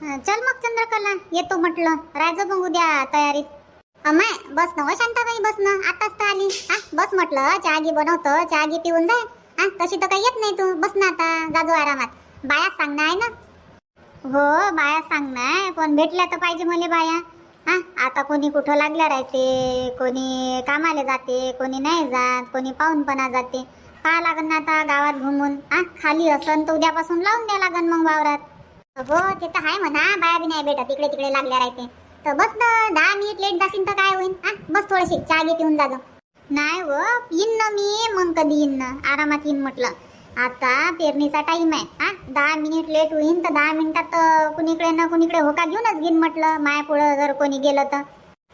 चल मग चंद्रकला. येतो म्हटलं. राहायचं मग उद्या तयारीत अमाय बस ना व शांताबाई बस ना. आताच तर आली. हा बस म्हटलं. चहागी बनवतो. चहागी पिऊन जाय. हा तशी तर काही येत नाही तू. बस ना आता जाजू आरामात. बाया सांगणं आहे ना? हो बाया सांगणार पण भेटल्या तर पाहिजे मला बाया. हा आता कोणी कुठं लागल्या राहते कोणी कामाला जाते कोणी नाही जात कोणी पाहूनपणा जाते. पाहा लागन ना आता गावात घुमून. हा खाली असन तर उद्यापासून लावून द्या लागन मग वावरात. हो ते तर आहे म्हणा. बाया बी नाही भेटत. इकडे तिकडे लागल्या राहते. तर बस ना दहा मिनिट लेट जाशील तर काय होईल हा? बस थोडीशी. चहा घे पिऊन जा नाही व येईन ना मी. मग कधी येईन ना? आरामात येईन म्हटलं. आता पेरणीचा टाईम आहे. हा? दहा मिनिट लेट होईन तर दहा मिनिटात कुणीकडे ना कुणीकडे होका घेऊनच घेईन म्हटलं. माया पुढं जर कोणी गेलं तर.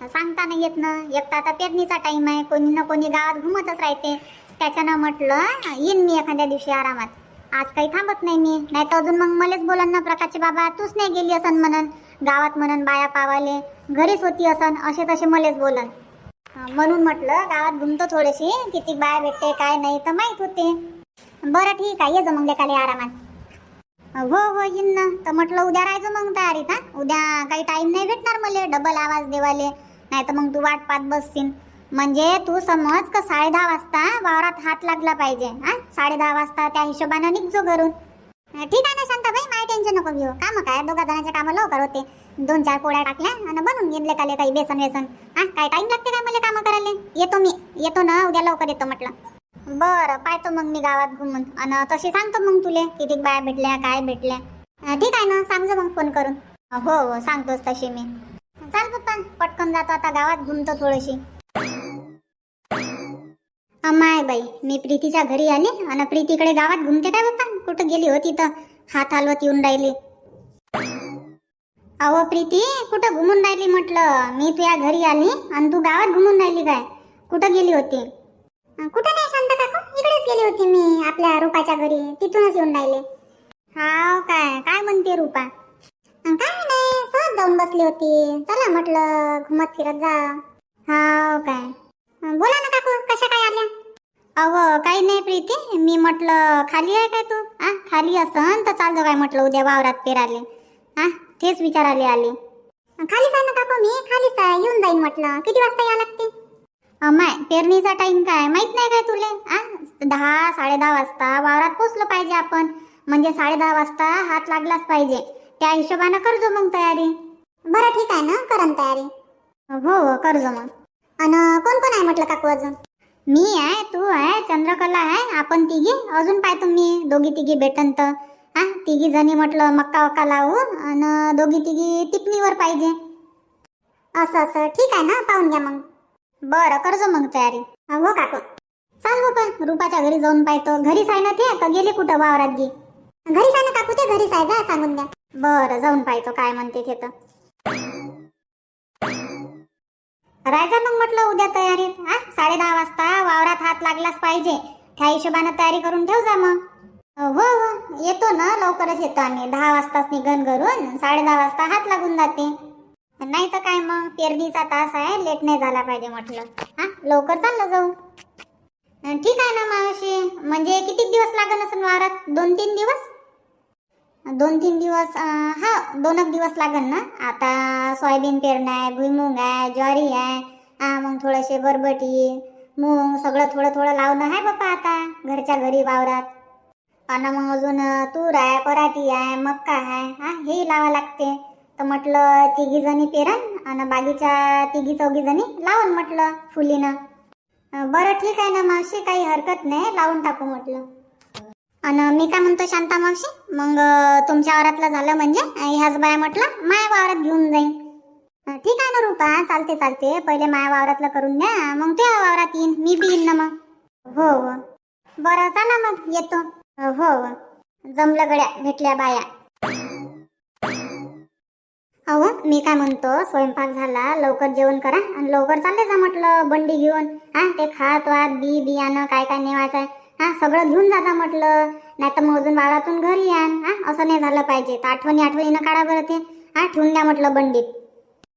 सांगता नाही येत ना. एकटा आता पेरणीचा टाईम आहे. कोणी ना कोणी गावात घुमतच राहते. त्याच्यानं म्हटलं येईन मी एखाद्या दिवशी आरामात. आज काही थांबत नाही मी. नाही तर अजून मग मलाच बोलन ना प्रकाशचे बाबा तूच नाही गेली असन म्हणन. गावात म्हणन बाया पावाले. घरीच होती असन असे तसे मलेच बोलन. म्हणून म्हटलं गावात घुमतो थोडीशी किती बाया भेटते काय नाही तर माहीत होते. बरं ठीक आहे ये जा मग लेखाले आरामात. हो हो येईन ना. तर म्हटलं उद्या राहायचं मग तयारीत हा? उद्या काही टाईम नाही भेटणार मला डबल आवाज देवाले. नाही तर मग तू वाट पाहत बसशील म्हणजे तू समज का साडे दहा वाजता वावरात हात लागला पाहिजे हा? साडे दहा वाजता त्या हिशोबानं निघजो घरून. ठीक आहे ना शांताबाई माय टेन्शन नको घेऊ. काम काय? दोघा जणांचे कामं लवकर होते. दोन चार पोळ्या टाकल्या आणि बनून घेतले काले काही बेसन वेसन. हा काय टाइम लागते काय मला कामं करायला? येतो मी. येतो ना उद्या लवकर येतो म्हटलं. बरं पाहतो मग मी गावात घुमून. आणि तशी सांगतो मग तुले किती बाया भेटल्या काय भेटल्या. ठीक आहे ना सांगजो मग फोन करून. हो हो सांगतोच तशी मी. चाल पप्पा पटकन जातो आता गावात घुमतो थोडीशी. अमाय बाई मी प्रीतीच्या घरी आली आणि प्रीतीकडे गावात घुमते काय बाप्पा? कुठं गेली होती तर हात हलवत येऊन राहिली. अहो प्रीती कुठं घुमून राहिली म्हटलं? मी तुझ्या घरी आली आणि तू गावात घुमून राहिली काय? कुठं गेली होती? कुठं नाही शांत काकू? इकडेच गेली होती मी आपल्या रूपाच्या घरी. तिथूनच येऊन राहिले. हाव काय? काय म्हणते रूपा? काय नाही सहज जाऊन बसली होती. चला म्हटलं घुमत फिरत जा. हाव काय? बोला ना काकू कशा काय आल्या? अहो काही नाही प्रीती. मी म्हटलं खाली आहे काय तू? आ खाली असन तर चालतो काय? म्हटलं उद्या वावरात पेराले हा तेच विचाराले आले. खालीच आहे ना काकू मी? खालीच आहे येऊन जाईन म्हटलं. किती वाजता या लागते? माय पेरणीचा टाइम काय? माहीत नाही काय तुले? आ दहा साडे दहा वाजता वावरात पोचलो पाहिजे आपण. म्हणजे साडे दहा वाजता हात लागलाच पाहिजे. त्या हिशोबानं करजो मग तयारी. बरं ठीक आहे ना. करन तयारी. हो हो करजो मग. अन कोण कोण आहे म्हटलं काकू अजून? मी आहे तू आहे चंद्रकला आहे आपण तिघी अजून पाहतो मी दोघी तिघी भेटन तर. हा तिघी जणी म्हटलं मक्का वक्का लावू आणि दोघी तिघी टिपणीवर पाहिजे. असं असं ठीक आहे ना पाहून घ्या मग. बरं करजो मग तयारी. हो काकू. चाल बाबा रुपाच्या घरी जाऊन पाहतो घरीच आहे ना ते? तर गेले कुठं वावरात गी? घरीच आहे ना काकू ते? घरीच आहे जा सांगून द्या. बरं जाऊन पाहतो काय म्हणते ते तर. राहायचा मग म्हटलं उद्या तयारीत हा? साडे दहा वाजता वावरात हात लागलाच पाहिजे. त्या हिशोबानं तयारी करून ठेव जा मग. हो हो. येतो ना. लवकरच येतो आम्ही. दहा वाजताच निघन घरून. साडे दहा वाजता हात लागून जाते. नाही तर काय मग? पेरणीचा तास आहे. लेट नाही झाला पाहिजे म्हटलं. हा? लवकर चाललं जाऊ. ठीक आहे ना मावशी. म्हणजे किती दिवस लागन असं वावरात? दोन तीन दिवस? दोन तीन दिवस हा दोन एक दिवस लागेल ना? आता सोयाबीन पेरणं आहे भुईमुंग आहे ज्वारी आहे हा मग थोडेसे बरबटी मूग सगळं थोडं थोडं लावणं आहे बाप्पा आता घरच्या घरी वावरात. आणि मग अजून तूर आहे पराठी आहे मक्का आहे हा हेही लावा लागते. तर म्हटलं तिघी जणी पेरन आणि बागीच्या तिघी चौघी जणी लावून म्हटलं फुलीनं. बरं ठीक आहे ना मावशी काही हरकत नाही लावून टाकू म्हटलं. आणि मी काय म्हणतो शांता मावशी मग तुमच्या वावरातलं झालं म्हणजे ह्याच बाया म्हटलं माया वावरात घेऊन जाईन. ठीक आहे ना रुपा चालते चालते पहिले माया वावरातलं करून द्या मग त्या वावरात येईन मी बी येईन ना मग. हो हो. बरं चला मग येतो. हो हो. जमलं गड्या भेटल्या बाया. अहो मी काय म्हणतो स्वयंपाक झाला लवकर जेवण करा आणि लवकर चालले जा म्हटलं बंडी घेऊन. हा ते खात वात बी बियाणं काय काय नेवायचं आहे. हा सगळं घेऊन जा जा म्हटलं. नाही तर मग अजून वावरातून घरी या हा असं नाही झालं पाहिजे. तर आठवणी आठवणीनं काढा बरं ते. हा ठेवून द्या म्हटलं बंडीत.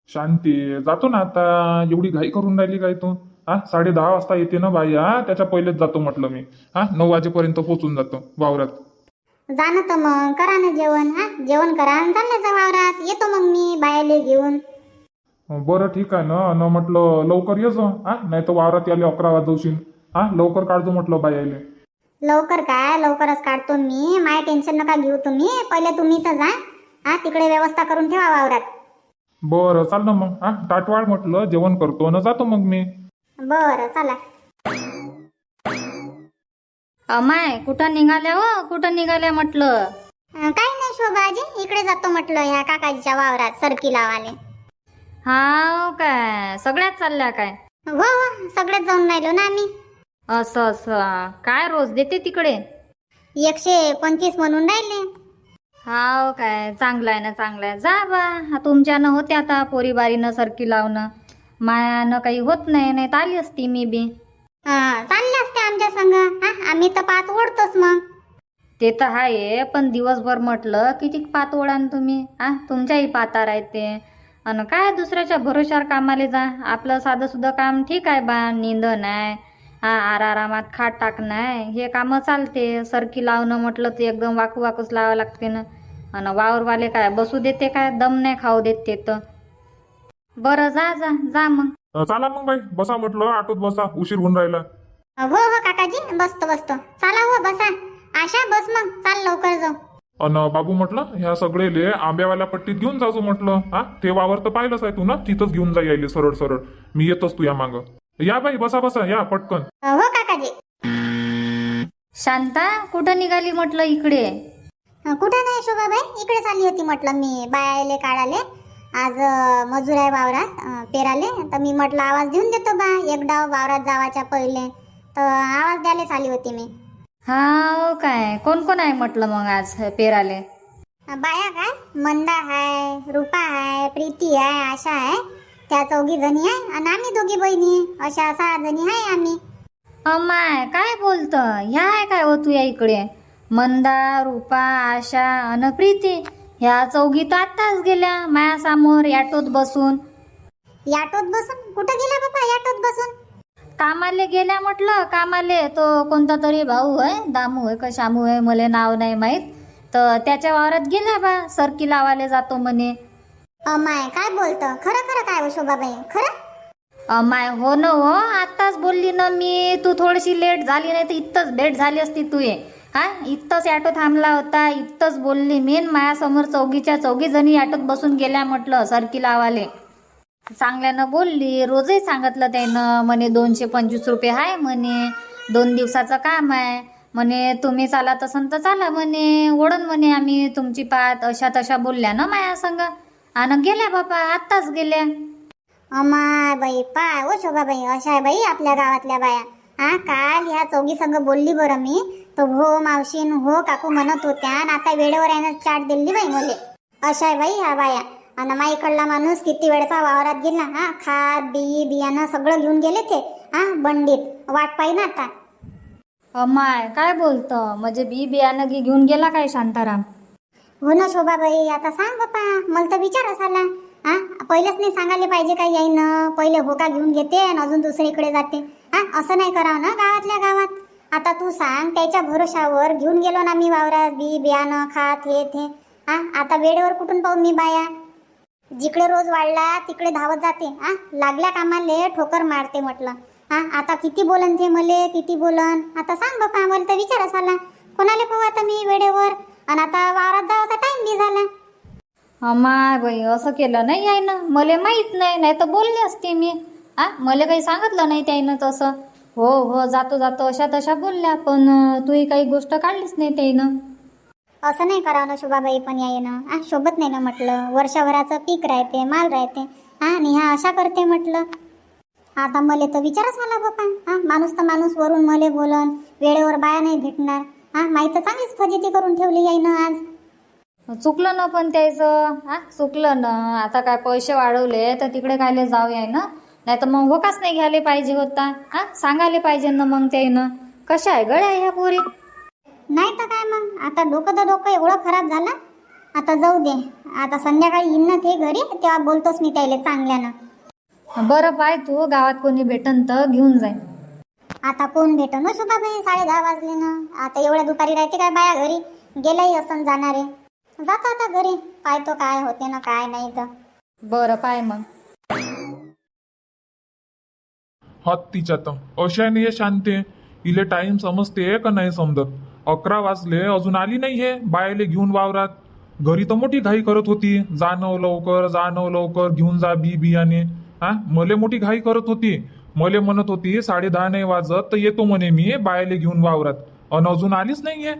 शांती जातो ना आता. एवढी घाई करून राहिली काय तू? हा साडे दहा वाजता येते ना बाई हा? त्याच्या पहिलेच जातो म्हटलं मी. हा नऊ वाजेपर्यंत पोहोचून जातो वावरात. जा ना तर मग करा ना जेवण. हा जेवण करा आणि जा वावरात. येतो मग मी बायाले घेऊन. बरं ठीक आहे ना. न म्हटलं लवकर ये जा. हा नाही तर वावरात याले अकरा वाजवशील. हा लवकर काढतो म्हटलं बाई लवकर काय? लवकरच काढतो मी. माय टेन्शन नका घेऊ तुम्ही. पहिले तुम्ही तर जा. हा तिकडे व्यवस्था करून ठेवा वावरात. बरं चाल ना मग. हा टाटवाळ म्हटलं जेवण करतो. न जातो मग मी. बरं चला. अमाय कुठं निघाल्या हो? कुठं निघाल्या म्हटलं? अं, काही नाही शोभाजी इकडे जातो म्हटलं ह्या काकाजीच्या वावरात सरकी लावाले. हा काय? सगळ्यात चालल्या काय? हो हो. सगळेच जाऊन राहिलो ना आम्ही. असं असं. काय रोज देते तिकडे? एकशे पंचवीस म्हणून राहिले. हाव काय चांगलं आहे ना चांगलं आहे. जा बा हा तुमच्यानं होते आता पोरीबारीनं सरकी लावणं. मायानं काही होत नाही नाही तर आली असती मी बी. हा, चालले असते आमच्या संग. हा आम्ही तर पाच ओढतोच मग. ते तर आहे पण दिवसभर म्हटलं किती पात ओढान तुम्ही? आ तुमच्याही पाता राहते अन काय दुसऱ्याच्या भरोशावर कामाला जा. आपलं साधं सुद्धा काम ठीक आहे बा निंदन आहे. हा आरारामात खाट टाकणं आहे. हे कामं चालते. सरकी लावणं म्हटलं तर एकदम वाकू वाकूच लावावं लागते ना. अन वावरवाले काय बसू देते काय? दम नाही खाऊ देत ते तर. बरं जा जा जा मग. अं, चला मग बाई. बसा म्हटलं आटोत बसा. उशीर होऊन राहिला. हो हो काकाजी. बसतो बसतो. चला हो बसा. आशा बस मग. चाल लवकर जाऊ. अन बाबू म्हटलं ह्या सगळेले आंब्यावाल्या पट्टीत घेऊन जाजो म्हटलं. हा ते वावर तर पाहिलंच आहे तू ना? तिथंच घेऊन जा यायले सरळ सरळ. मी येतोच तू या माग. या बाई बसा बसा या पटकन. हो काकाजी. शांता कुठं निघाली म्हटलं इकडे? अं, कुठं नाही शोभाबाई. इकडे चालली होती म्हटलं मी बायाले काढाले. आज अं, मजूर आहे वावरात अं, पेराले. तर मी म्हटलं आवाज देऊन देतो बा. एक डाव वावरात जावाच्या पहिले. तर आवाज द्यायला चालली होती मी. हाव काय. कोण कोण आहे म्हटलं मग आज पेराले? अं, बाया काय? मंदा आहे रूपा आहे प्रीती आहे आशा आहे त्या चौघी जणी आहे आणि आम्ही दोघी बहिणी. अशा सहा जणी आहे आम्ही. अमाय काय बोलत? ह्या आहे काय हो तू या इकडे? मंदा रूपा आशा अन प्रीती ह्या चौघी तर आत्ताच गेल्या मायासमोर ॲटोत बसून. याटोत बसून? कुठं गेला बाबा याटोत बसून? कामाले गेल्या म्हटलं कामाले तो कोणता तरी भाऊ आहे दामू आहे का शामू आहे मला नाव नाही माहीत. तर त्याच्या वावरात गेल्या बा सरकी लावाले जातो म्हणे. अमाय काय बोलतं? खरं खरं काय हो शोभाबाई? खरं? अमाय हो न हो आत्ताच बोलली ना मी. तू थोडीशी लेट झाली नाही तर इथंच भेट झाली असती तू ये हा? इथंच ॲटो थांबला होता. इथंच बोलली मी. न माझ्यासमोर चौघीच्या चौघी जणी ॲटोत बसून गेल्या म्हटलं सरकी लावाले. चांगल्यानं बोलली. रोजही सांगितलं त्यानं. म्हणे दोनशे पंचवीस रुपये आहे म्हणे. दोन दिवसाचं काम आहे. म्हणे तुम्ही चालत असन तर चाला म्हणे. ओढन म्हणे आम्ही तुमची पात अशा तशा बोलल्या ना माया संग. आणि गेल्या बापा आत्ताच गेल्या. अमाय बाई पाय ओ शोभाबाई अशा आहे बाई आपल्या गावातल्या बाया. हा काल ह्या चौघी संग बोलली बरं मी. तो हो मावशीन हो काकू म्हणत होत्या आणि आता वेळेवर यानं चाट दिली बाई मले. अशा आहे बाई ह्या बाया. आणि माईकडला माणूस किती वेळचा वावरात गेला हा खात बी बियाणं सगळं घेऊन गेले ते हा बंडीत. वाट पाहिजे आता. अमाय काय बोलतं? म्हणजे बी बियाणं घे घेऊन गेला काय शांताराम? हो ना शोभाबाई आता सांग बापा मला तर विचारच आला हा पहिलेच नाही सांगायला पाहिजे का येईन? पहिले होका घेऊन घेते आणि अजून दुसरीकडे जाते. हा असं नाही करावं ना गावातल्या गावात. आता तू सांग त्याच्या भरोशावर घेऊन गेलो ना मी वावरात बी बियाणं खात हे ते. हा आता वेळेवर कुठून पाहू मी बाया? जिकडे रोज वाढला तिकडे धावत जाते. हा लागल्या कामाले ठोकर मारते म्हटलं. हा आता किती बोलन ते मले किती बोलन? आता सांग बापा मला तर विचारच आला कोणाला पाहू आता मी वेळेवर? आणि आता वावरात जायचा टाइम बी झाला. अमाय बाई असं केलं नाही आहे ना मला माहीत नाही नाही तर बोलले असते मी. आ मला काही सांगितलं नाही त्याईनं तसं. हो हो जातो जातो अशा तशा बोलल्या पण अं, तू ही काही गोष्ट काढलीच नाही त्याईनं. असं नाही करावं ना शोभाबाई पण या येणं. हा शोभत नाही ना म्हटलं. वर्षभराचं पीक राहते माल राहते. हा आणि ह्या अशा करते म्हटलं. आता मले तर विचारच आला बापा. हा माणूस तर माणूस वरून मले बोलन. वेळेवर बाया नाही भेटणार. हा माहीत तर चांगलीच फजिती करून ठेवली याईनं आज. चुकलं ना पण त्याचं हा चुकलं ना. आता काय पैसे वाढवले तर तिकडे कायले जाऊया ना नाही तर मग होकाच नाही घ्यायला पाहिजे होता. हा सांगायला पाहिजे ना मग त्याईनं. कशा आहे गड्या ह्या पोरी? नाही तर काय मग? आता डोकं तर डोकं एवढं खराब झालं. आता जाऊ दे. आता संध्याकाळी येईन ना ते घरी तेव्हा बोलतोच मी त्याला चांगल्यानं. बरं पाय तू गावात कोणी भेटन तर घेऊन जाईन आता कोण भेटन हो शोभाबाई साडे दहा वाजले ना. आता एवढ्या दुपारी राहते काय बाया घरी? गेलाही असं जाणारे. जातो आता घरी. पाहतो काय होते ना काय नाही तर. बरं पाय मग. हत्तीच्या तर अशाने हे शांते इले टाइम समजते का नाही समजत? अकरा वाजले अजून आली नाही हे. बायले घेऊन वावरात. घरी तर मोठी घाई करत होती. जाणव लवकर जाणव लवकर घेऊन जा बी बियाणे. हा? मले मोठी घाई करत होती. मले म्हणत होती साडे दहा नाही वाजत तर येतो म्हणे मी बायाले घेऊन वावरात. अन अजून आलीच नाहीये.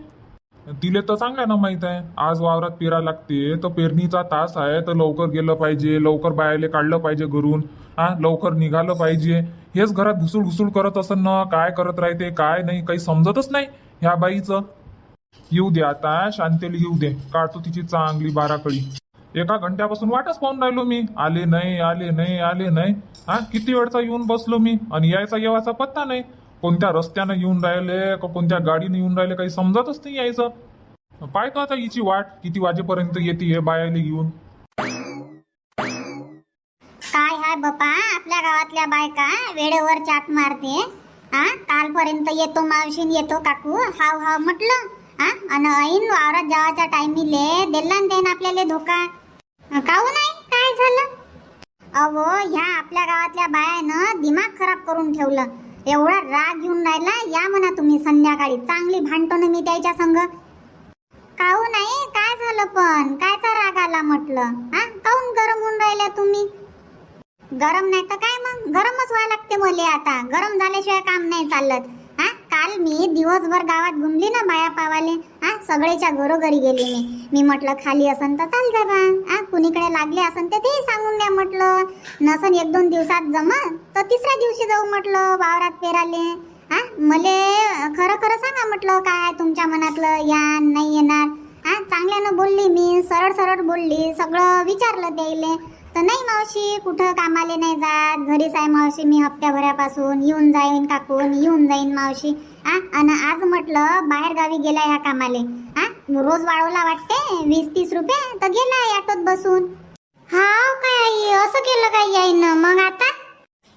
तिले तर सांगा ना माहीत आहे. आज वावरात पेरा लागते तर पेरणीचा तास आहे तर लवकर गेलं पाहिजे लवकर बायाले काढलं पाहिजे घरून. हा लवकर निघालं पाहिजे. हेच घरात घुसूळ घुसूळ करत असं ना काय करत राहते काय नाही काही समजतच नाही ह्या बाईचं. येऊ दे आता शांतेला येऊ दे. काढतो तिची चांगली बाराकळी एका घंट्यापासून वाटच पाहून राहिलो मी. आले नाही आले नाही आले नाही. हा किती वेळचा येऊन बसलो मी? आणि यायचा येवायचा पत्ता नाही. कोणत्या रस्त्यानं येऊन राहिले का कोणत्या गाडीने येऊन राहिले काही समजतच नाही यायचं. पाहतो आता हिची वाट किती वाजेपर्यंत येते हे बायाले घेऊन. काय हाय बापा आपल्या गावातल्या बायका वेळेवर चाट मारते. हा कालपर्यंत येतो मावशीन येतो काकू. हाव हाव म्हटलं. हा आणि ऐन वावरात जावाच्या टायमिले दिला ना आपल्याला धोका. काहू हो नाही? काय झालं? अहो ह्या आपल्या गावातल्या बायानं दिमाग खराब करून ठेवलं. एवढा राग येऊन राहिला या म्हणा तुम्ही संध्याकाळी. चांगली भांडतो ना मी त्याच्या संग. काहू हो नाही? काय झालं पण? कायचा राग आला म्हटलं? हा? काऊन गरम होऊन राहिल्या तुम्ही? गरम नाही तर काय मग? गरमच व्हायला लागते मले आता. गरम झाल्याशिवाय काम नाही चालत. हा काल मी दिवसभर गावात घुमली ना बाया पावाले. हा सगळेच्या घरोघरी गेली मी. मी म्हटलं खाली असन तर चाल जा बा. हा कुणीकडे लागले असन तर तेही सांगून द्या म्हटलं. नसन एक दोन दिवसात जमा तर तिसऱ्या दिवशी जाऊ म्हटलं. वावरात पेराले. हा मले खरं खरं सांगा म्हटलं काय तुमच्या मनातलं या नाही येणार. हा चांगल्यानं बोलली मी सरळ सरळ बोलली सगळं विचारलं त्याईले. तर नाही मावशी कुठं कामाले नाही जात. घरीच आहे मावशी मी हप्त्याभरापासून. येऊन जाईन काकून येऊन जाईन मावशी. हा आणि आज म्हटलं बाहेर गावी गेला ह्या कामाले. हा रोज वाढवला वाटते? वीस तीस रुपये? तर गेला ऑटोत बसून. हा काय आई असं केलं काय याईन? मग आता?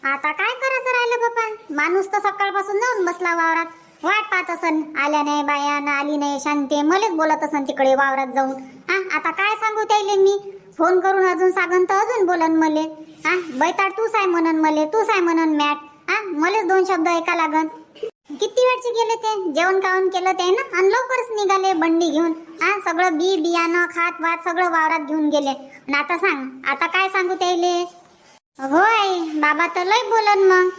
आता काय करायचं राहिलं बाबा माणूस तर सकाळपासून जाऊन बसला वावरात. वाट पाहत असन. आल्या नाही बाया न आली नाही शांती. मलेच बोलत असन तिकडे वावरात जाऊन. हा आता काय सांगू त्याले मी? फोन करून अजून सांगन तर अजून बोलन मले. हा बैताड तूच आहे म्हणन मले तूच आहे म्हणन मॅट. हा मलेच दोन शब्द ऐका लागन. किती वेळचे गेले ते? जेवण खाऊन केलं ते ना? आणि लवकरच निघाले बंडी घेऊन. हा सगळं बी बियाणं खात वात सगळं वावरात घेऊन गेले. आणि आता सांग आता काय सांगू त्याले होय बाबा तर लय बोलन मग.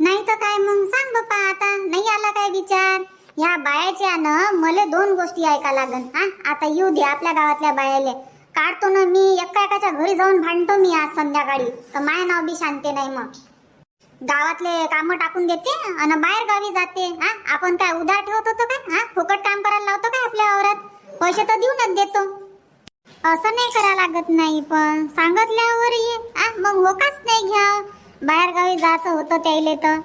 नाही तर काय मग? सांग बाप्पा आता. नाही आला काय विचार? ह्या बायाच्या ना मले दोन गोष्टी ऐका लागन. हा आता येऊ दे आपल्या गावातल्या बायाले. काढतो ना मी एका एकाच्या घरी जाऊन भांडतो मी आज संध्याकाळी. तर माय नाव बी शांती नाही मग. गावातले काम टाकून देते आणि बाहेर गावी जाते हा? आपण काय उधार ठेवत होतो काय? हा? फुकट काम करायला लावतो काय आपल्या वावरात? पैसे तर देऊनच देतो. असं नाही करा लागत नाही पण सांगितल्यावर ये. आ मग होकाच नाही घ्या. बाहेर गावी जायचं होतं त्याइले तर.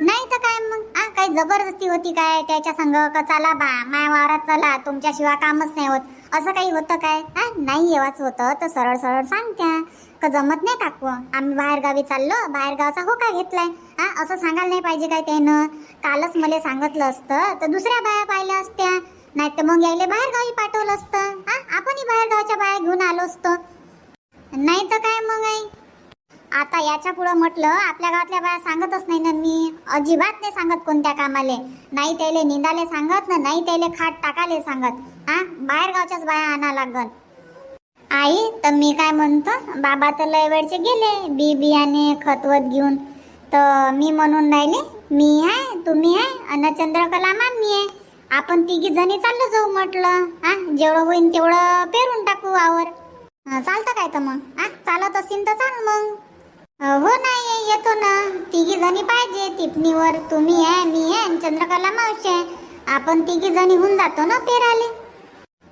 नाही तर काय मग? आ काही जबरदस्ती होती काय? त्याच्या संग का चला बा माया वावरात चला. तुमच्याशिवाय कामच नाही होत. असं काही होतं काय? हा नाही येवाच होतं. तर सरळ सरळ सांगत्या. का जमत नाही काकू? आम्ही बाहेर गावी चाललो. बाहेर गावचा होका घेतलाय. हा असं सांगायला नाही पाहिजे काय त्यानं? कालच मला सांगितलं असतं. तर दुसऱ्या बाया पाहिल्या असत्या. नाही तर मग यायले बाहेर गावी पाठवलं असतं. हा आपणही बाहेर गावच्या बाया घेऊन आलो असतो. नाही तर काय मग आई? आता याच्या पुढं म्हटलं आपल्या गावातल्या बाया सांगतच नाही ना मी. अजिबात नाही सांगत कोणत्या कामाले. नाही त्याले निंदाले सांगत ना नाही त्याले खाट टाकाले सांगत. हा? बाहेर गावच्याच बाया आणा लागन. आई तर मी काय म्हणतो? बाबा तर लय वेळचे गेले बी बियाणे खतवत घेऊन. तर मी म्हणून राहिले मी आहे तुम्ही आहे अन चंद्रकला मामी आहे. आपण तिघी जणी चाललो जाऊ म्हटलं. हा? जेवढं होईन तेवढं पेरून टाकू आवर चालतं काय तर मग. हा? चालत असेल तर चाल मग. हो नाही येतो ना. तिघी जणी पाहिजे टिपणीवर. तुम्ही आहे मी आहे आणि चंद्रकला मावशी आहे. आपण तिघी जणी होऊन जातो ना पेराले?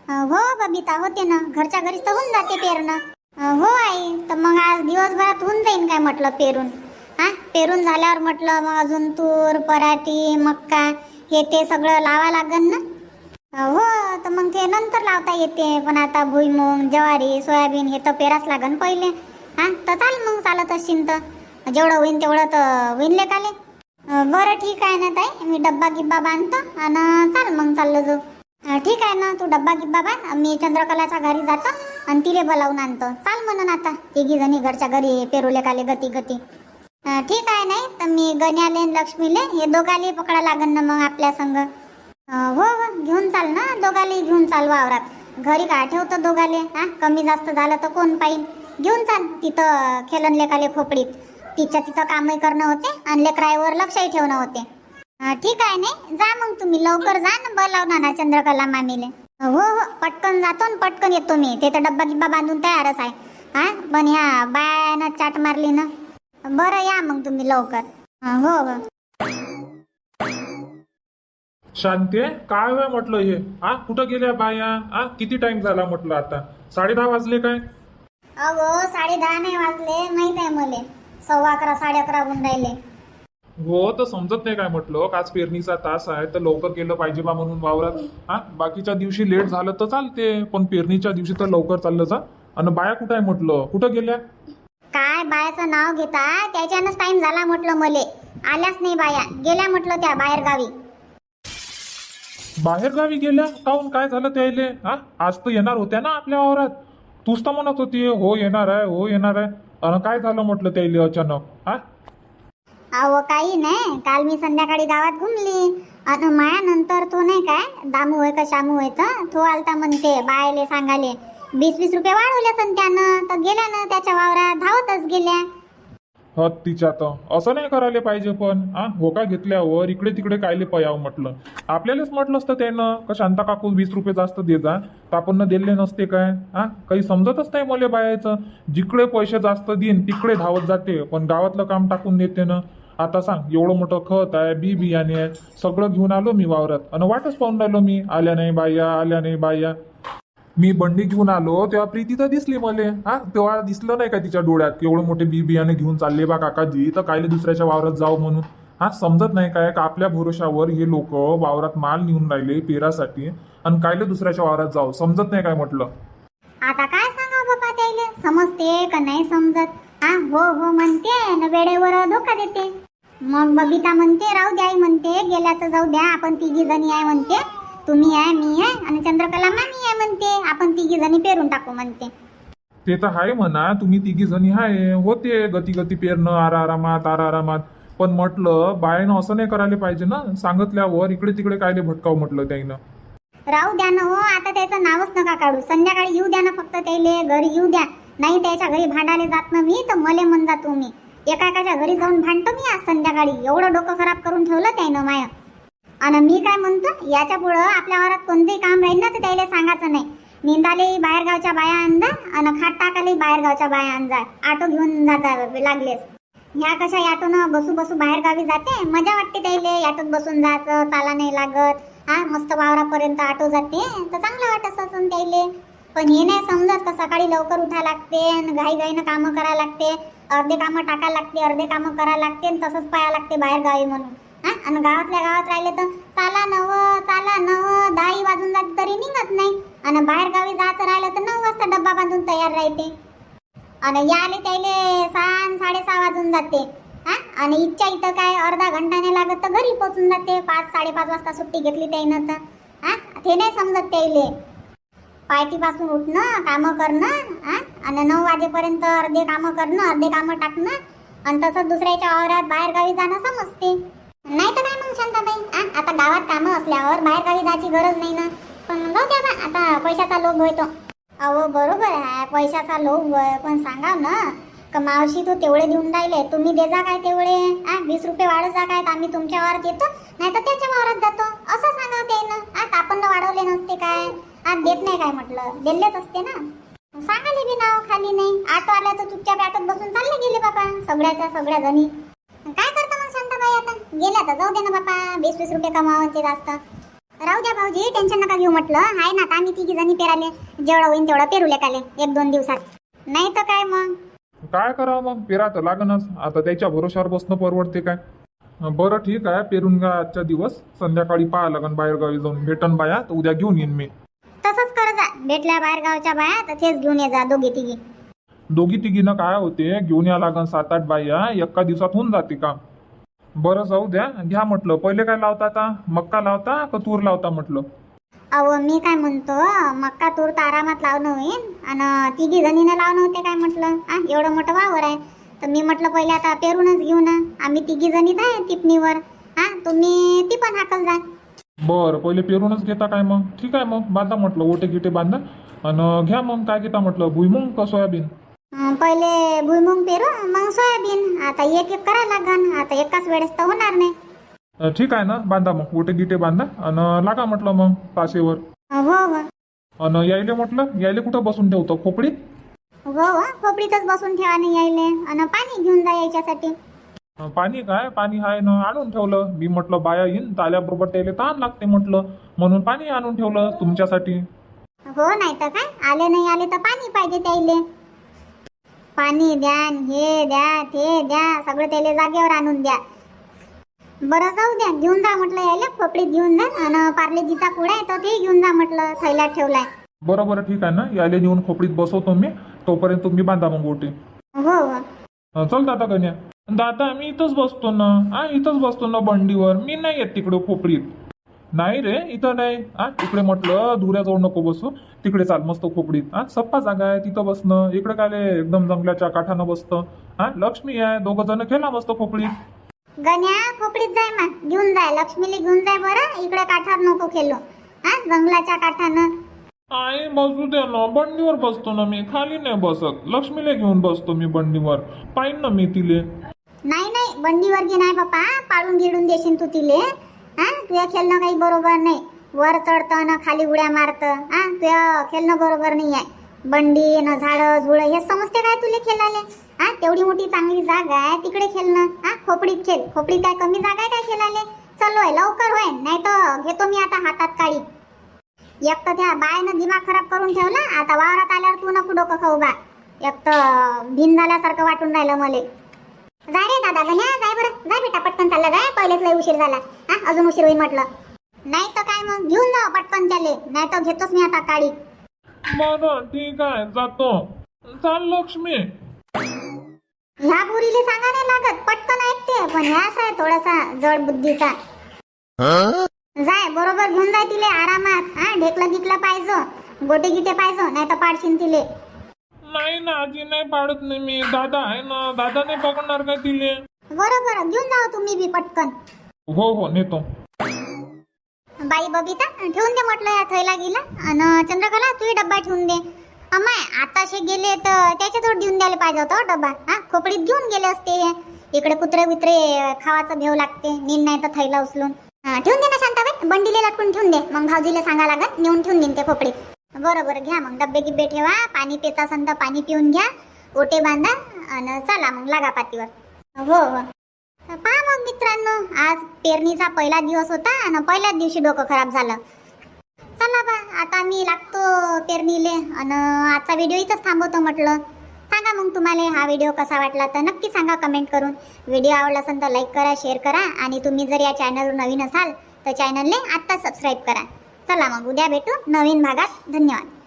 हो बबिता होते ना. घरच्या घरीच तर होऊन जाते पेरणं. हो आई. तर मग आज दिवसभरात होऊन जाईन काय म्हटलं पेरून? हा? पेरून झाल्यावर म्हटलं मग अजून तूर पराठी मक्का हे ते सगळं लावा लागन ना? हो तर मग ते नंतर लावता येते. पण आता भुईमूग ज्वारी सोयाबीन हे तर पेराच लागन पहिले. हा? तर चाल मग चालत असशील तर. जेवढं होईन तेवढं तर होईन काले. बरं ठीक आहे ना ताई मी डब्बा गिब्बा बांधतो आणि चाल मग चाललो जाऊ. ठीक आहे ना तू डब्बा गिब्बा बांध मी चंद्रकलाच्या घरी जातो आणि तिले बोलावून आणतो. चाल म्हणून आता तिघी जणी घरच्या घरी पेरुले काले गती गती. ठीक आहे नाही तर मी गण्याले लक्ष्मीले हे दोघाले पकडा लागन ना मग आपल्या संग. हो हो घेऊन चाल ना दोघाले घेऊन चाल वावरात. घरी का ठेवतो दोघाले? हा कमी जास्त झालं तर कोण पाहिजे घेऊन चाल तिथं खेलन लेकाले खोपडीत. तिच्या तिथं कामही करणं होते आणि लेकराईवर लक्षही ठेवणं होते. ठीक आहे नाही जा मग तुम्ही लवकर जा ना बोलाव ना चंद्रकला मामीले. हो हो पटकन जातो आणि पटकन येतो मी. ते तर डब्बा गिब्बा बांधून तयारच आहे. हा पण ह्या बायानं चाट मारली ना? बरं या मग तुम्ही लवकर. हो हो. शांती काय वेळ म्हटलं हे? हा कुठं गेल्या बाया? हा किती टाइम झाला म्हटलं आता? साडे दहा वाजले काय? अगो साडे दहा नाही वाजले माहीत आहे मले. सव्वा अकरा साडे अकरा होऊन राहिले. हो तर समजत नाही काय म्हटलं. का आज पेरणीचा तास आहे तर लवकर केलं पाहिजे बा म्हणून वावरात. हा बाकीच्या दिवशी लेट झालं तर चालते पण पेरणीच्या दिवशी तर लवकर चाललं जा. आणि बाया कुठं आहे म्हटलं? कुठं गेल्या? काय बायाचं नाव घेता? त्याच्यानंच टाइम झाला म्हटलं मले. आल्याच नाही बाया. गेल्या म्हटलं त्या बाहेर गावी बाहेर गावी गेल्या? काहून? काय झालं त्याले? हा आज तर येणार होत्या ना आपल्या वावरात. तूच तर म्हणत होती हो येणार आहे हो येणार आहे. अन काय झालं म्हटलं त्याले अचानक? हा? अहो काही नाही. काल मी संध्याकाळी गावात घुमली. आणि मायानंतर तो नाही काय दामू होय का शामू होय तर तो आलता म्हणते बायले सांगाले वीस वीस रुपये वाढवले सन त्यानं तर गेल्या ना त्याच्या वावरात धावतच गेल्या. हत तिच्या तर असं नाही करायला पाहिजे पण. हा होका घेतल्यावर इकडे तिकडे कायले पयाव म्हटलं. आपल्यालाच म्हटलं असतं त्यानं. का शांता काकू वीस रुपये जास्त दे जा. तर आपण दिले नसते काय? हा काही समजतच नाही मले बायाचं. जिकडे पैसे जास्त देईन तिकडे धावत जाते. पण गावातलं काम टाकून देते ना आता सांग एवढं मोठं खत आहे बी बियाणे आहे. सगळं घेऊन आलो मी वावरात. आणि वाटच पाहून राहिलो मी. आल्या नाही बाया आल्या नाही बाया. मी बंडी घेऊन आलो तेव्हा प्रीती तर दिसली मले. हा तेव्हा दिसलं नाही का तिच्या डोळ्यात एवढं मोठे बी बियाणे घेऊन चालले बा काकाजी तर कायले दुसऱ्याच्या वावरात जाऊ म्हणून? हा समजत नाही काय का आपल्या भरोशावर हे लोक वावरात माल नेऊन राहिले पेरासाठी आणि कायले दुसऱ्याच्या वावरात जाऊ? समजत नाही काय म्हटलं? आता काय सांगा बाबा त्याले? समजते का नाही समजत? हा हो हो म्हणते. न वेळेवर धोका देते. मग बबिता म्हणते राहू द्या म्हणते. गेल्या तर जाऊ द्या आपण तिघी जणी आहे म्हणते. तुम्ही आहे मी आहे आणि चंद्रकला मामी आहे म्हणते. आपण तिघी जणी पेरून टाकू म्हणते. ते तर आहे म्हणा तुम्ही तिघी जणी आहे होते गती गती पेरणं आरा आरामात आरा आरामात. पण म्हटलं बायानं असं नाही करायला पाहिजे ना? सांगितल्यावर इकडे तिकडे कायले भटकाव म्हटलं त्याईनं. राहू द्या ना हो आता त्याचं नावच नका काढू. संध्याकाळी येऊ द्या ना फक्त त्याले घरी येऊ द्या. नाही त्याच्या घरी भांडायला जात ना मी तर मले म्हण जातो मी एका एकाच्या घरी जाऊन भांडतो मी आज संध्याकाळी. एवढं डोकं खराब करून ठेवलं त्यानं माया. आणि मी काय म्हणतो याच्या पुढं आपल्या घरात कोणतेही काम राहील ना तर त्याला सांगायचं नाही. निंदाले बाहेरगावच्या बाया आणजा आणि खाट टाकाले बाहेरगावच्या बाया आणजा. ऑटो घेऊन जाता लागलेस. ह्या कशा ऑटोनं बसू बसू बाहेर गावी जाते? मजा वाटते त्याले ऑटोत बसून जायचं चाला नाही लागत. हा मस्त वावरापर्यंत ऑटो जाते. तर चांगलं वाटत असून त्याले. पण हे नाही समजत का सकाळी लवकर उठा लागते आणि घाई घाईनं कामं करायला लागते. अर्धे कामं टाकायला लागते अर्धे कामं करायला लागते आणि तसंच पाया लागते बाहेर गावी म्हणून. हा? आणि गावातल्या गावात राहिले तर चाला नव चाला नव दहाही वाजून जाते तरी निघत नाही. आणि बाहेर गावी जायचं राहिलं तर नऊ वाजता डब्बा बांधून तयार राहते. आणि याले त्याले सहा आणि साडेसहा वाजून जाते. हा? आणि इच्छा इथं काय अर्धा घंटाने लागत तर घरी पोचून जाते. पाच साडेपाच वाजता सुट्टी घेतली त्याईनं तर. हा? ते नाही समजत त्याले पार्टीपासून उठणं कामं करणं हा? आणि नऊ वाजेपर्यंत अर्धे कामं करणं अर्धे कामं टाकणं. आणि तसंच दुसऱ्याच्या वावरात बाहेर गावी जाणं समजते. नाही तर काय मग शांताबाई आ आता गावात कामं असल्यावर बाहेर गावी जायची गरज नाही ना. पण जाऊ द्या बा आता पैशाचा लोभ होतो. अहो बरोबर आहे पैशाचा लोभ आहे पण सांगा ना का मावशी तू तेवढे देऊन राहिले तुम्ही दे जा काय तेवढे? आ वीस रुपये वाढत जा काय तर आम्ही तुमच्या वावरात येतो नाही तर त्याच्या वावरात जातो. असं सांगा ते ना. आ आपण वाढवले नसते काय? आ देत नाही काय म्हटलं? दिलेच असते ना. सांगाले बी नाव खाली नाही. आटो आल्या तर तुमच्या बॅटत बसून चालले गेले बाबा. सगळ्याच्या सगळ्या जणी काय करता मग शांताबाई आता गेल्या तर जाऊ दे ना बापा वीस वीस रुपये कमावायचे जास्त. राहू द्या भाऊजी टेन्शन नका घेऊ म्हटलं. आहे ना आता आम्ही तिघी जणी पेराले जेवढं होईन तेवढं पेरू लेकाले एक दोन दिवसात. नाही तर काय मग? काय करावं मग? पेरा तर लागणच आता त्याच्या भरोशावर बसणं परवडते काय? बरं ठीक आहे पेरून घ्या आजच्या दिवस. संध्याकाळी पाहा लागन बाहेर गावी जाऊन. भेटन बाया तर उद्या घेऊन येईन मी. तसंच कर जा. भेटल्या बाहेर गावच्या बाया तर तेच घेऊन ये जा दोघी तिघी. दोघी तिघीनं काय होते? घेऊन या लागन सात आठ बाया. एका दिवसात होऊन जाते काम. बरं जाऊ द्या. घ्या म्हटलं. पहिले काय लावता आता? मक्का लावता का तूर लावता म्हटलं? अहो मी काय म्हणतो मक्का तूर तर आरामात लावणं होईन. आणि तिघी जणीनं लावणं होते काय म्हटलं? आ एवढं मोठं वावर आहे. तर मी म्हटलं पहिले आता पेरूनच घेऊ ना. आम्ही तिघी जणीत आहे टिपणीवर. हा तुम्ही ती पण हाकल जा. बरं पहिले पेरूनच घेता काय मग? ठीक आहे मग. बांधा म्हटलं ओटे गिटे बांधा. आणि घ्या मग काय घेता म्हटलं? भुईमुंग का सोयाबीन? पहिले भुईमुंग पेरू मग सोयाबीन. आता एक एक करायला लागन. आता एकाच वेळेस तर होणार नाही. अ, ठीक आहे ना बांधा मग. ओटे गिटे बांधा आणि लागा म्हटलं मग ताशेवर हो हो. आणि यायले म्हटलं यायले कुठं बसून ठेवतो? खोपडीत हो हो. खोपडीतच बसून ठेवा नाही यायले. आणि पाणी घेऊन जा यायच्यासाठी अ, पाणी काय? पाणी आहे ना आणून ठेवलं. मी म्हटलं बाया येईन आल्याबरोबर त्याला ताण लागते म्हटलं. म्हणून पाणी आणून ठेवलं तुमच्यासाठी. हो नाही तर काय? आले नाही आले तर पाणी पाहिजे त्याले. पाणी द्या हे द्या ते द्या सगळं त्याले जागेवर आणून द्या. बरं जाऊ द्या. घेऊन जा म्हटलं यायला खोपडीत घेऊन जा आणि पार्लेजीचा कुडा आहे तो ते घेऊन जा म्हटलं थैल्यात ठेवलाय. बरं बरं ठीक आहे ना. यायले नेऊन खोपडीत बसवतो मी. तोपर्यंत तुम्ही बांधा मग ओटे. हो हो. चल दादा कन्या. दादा मी इथंच बसतो ना. हा इथंच बसतो ना बंडीवर. मी नाही येत तिकडे खोपडीत. नाही रे इथं नाही. हा तिकडे म्हटलं धुऱ्याजवळ नको बसू. तिकडे चाल मस्त खोपडीत. हा सप्पा जागा आहे तिथं बसणं. इकडे काय एकदम जंगलाच्या काठानं बसतं. हा लक्ष्मी आहे दोघं जण खेळा मस्त खोपडीत. गण्या खोपडीत जाय मग घेऊन जाय. लक्ष्मीला घेऊन जाय बरं. इकडे काठावर नको खेळू हा जंगलाच्या काठानं. आई बसू दे ना. बंडीवर बसतो ना मी. खाली नाही बसत. लक्ष्मीला घेऊन बसतो मी बंडीवर. पाहिन ना मी तिले. नाही नाही. बंडीवर घे नाही बापा. पाळून गिळून देशील तू तिले. हा? तुझ्या खेळणं काही बरोबर नाही. वर चढतं ना खाली उड्या मारतं. हा? तुझ्या खेळणं बरोबर नाही आहे. बंडी न झाडं झुडं हे समजते काय तुले खेळाले? हा? तेवढी मोठी चांगली जागा आहे तिकडे खेळणं. हा? खोपडीत खेळ. खोपडीत काय कमी जागा आहे काय खेळाले? चल होय लवकर होय. नाही तर घेतो मी आता हातात काळी. एक तर त्या बायनं दिमाग खराब करून ठेवला. आता वावरात आल्यावर तू नको डोकं खाऊ बा. एक तर भिन झाल्यासारखं वाटून राहिलं मला. जाय रे दादा गण्या जाय बरं. जाय बेटा पटकन चालला जाय पहिलेच लय उशीर झाला. हा अजून उशीर होईल म्हटलं. नाही तर काय मग? घेऊन जा पटकन त्याले. नाही तर घेतोच मी आता काळी. बरं ठीक आहे जातो. चाल लक्ष्मी. ह्या पुरीले सांगा नाही लागत. पटकन ऐकते. पण ह्याच आहे थोडासा जड बुद्धीचा. जाय बरोबर घेऊन जाय तिले आरामात. हा ढेकलं गिकलं पाहिजे. गोटे गिटे पाहिजे नाही तर पाडशीन तिले. नाही ना आजी नाही पाडत नाही मी. दादा आहे ना दादा नाही पकडणार काय तिले? बरोबर घेऊन जाओ तुम्ही बी पटकन. हो हो नेतो. बाई बबिता ठेवून दे म्हटलं या थैला गेला. आणि चंद्रकला तूही डब्बा ठेवून दे. अमाय आताशे गेले तर त्याच्याजवळ देऊन द्यायला पाहिजे होता हो डब्बा. हा खोपडीत घेऊन गेले असते हे. इकडे कुत्रे बित्रे खावाचं भेव लागते. नीन नाही तर थैला उचलून. ठेवून दे ना शांताबाई. बंडीले लटकून ठेवून दे. मग भाऊजीला सांगा लागत नेऊन ठेवून देईन ते खोपडीत. बरं बरं घ्या मग. डब्बे गिब्बे ठेवा पाणी पिता असन तर पाणी पिऊन घ्या. ओटे बांधा आणि चला मग लागा पातीवर हो हो. पहा मग मित्रांनो आज पेरणीचा पहिला दिवस होता आणि पहिल्याच दिवशी डोकं खराब झालं. चला बा आता मी लागतो पेरणीले आणि आजचा व्हिडिओ इथंच थांबवतो म्हटलं. सांगा मग तुम्हाला हा व्हिडिओ कसा वाटला तर नक्की सांगा कमेंट करून. व्हिडिओ आवडला असेल तर लाईक करा शेअर करा. आणि तुम्ही जर या चॅनलवर नवीन असाल तर चॅनलने आत्ता सबस्क्राईब करा. चला मग उद्या भेटू नवीन भागात. धन्यवाद.